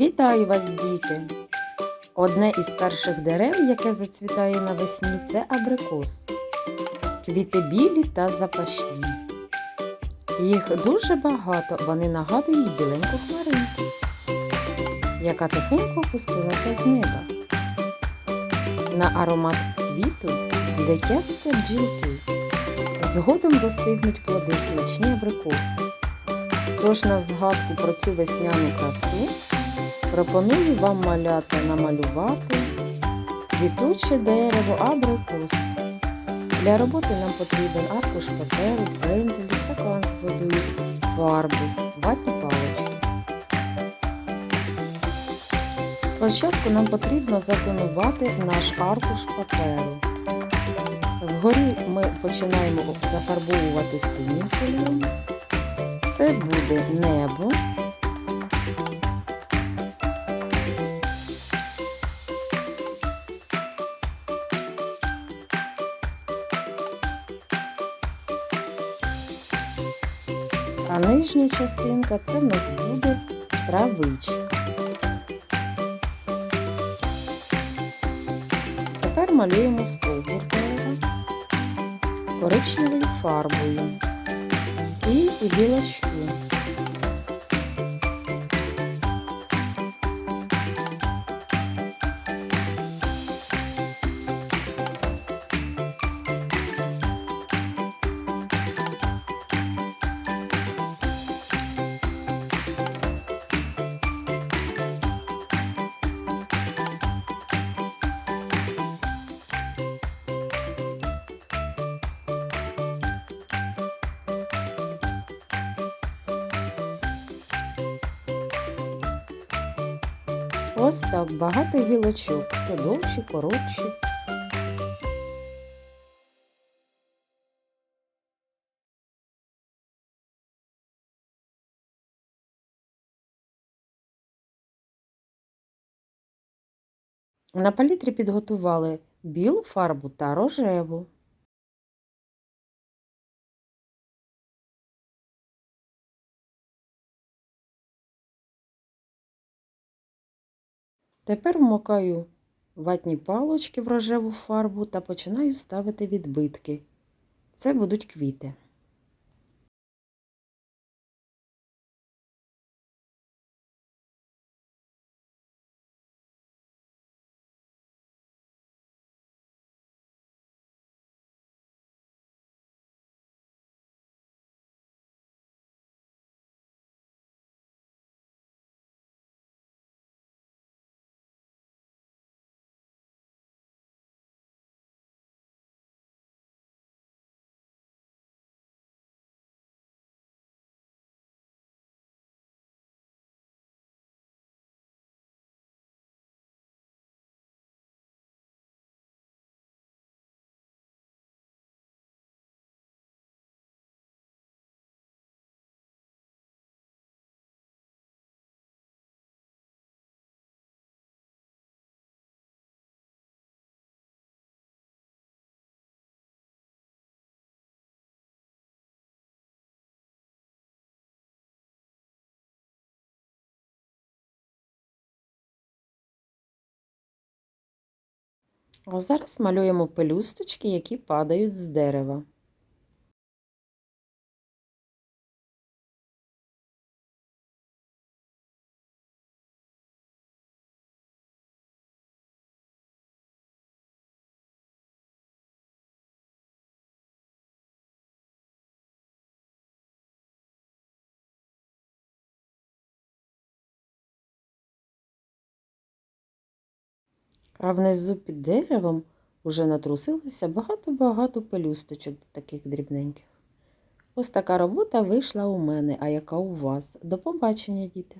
Вітаю вас, діти! Одне із перших дерев, яке зацвітає навесні, це абрикос. Квіти білі та запашні. Їх дуже багато, вони нагадують біленьку хмаринку, яка тихенько опустилася з неба. На аромат цвіту злетяться бджілки. Згодом достигнуть плоди смачні абрикоси. Тож на згадку про цю весняну красу пропоную вам малята намалювати квітуче дерево абрикос. Для роботи нам потрібен аркуш паперу, пензель, стакан з водою, фарби, ватні палички. Спочатку нам потрібно затонувати наш аркуш паперу. Вгорі ми починаємо зафарбовувати синім кольором. Це буде небо. А нижня частинка це в нас буде травичка. Тепер малюємо стовбур коричневою фарбою і білочки. Ось так багато гілочок, то довші, коротші. На палітрі підготували білу фарбу та рожеву. Тепер вмокаю ватні палочки в рожеву фарбу та починаю ставити відбитки. Це будуть квіти. А зараз малюємо пелюсточки, які падають з дерева. А внизу під деревом уже натрусилося багато-багато пелюсточок таких дрібненьких. Ось така робота вийшла у мене, а яка у вас. До побачення, діти!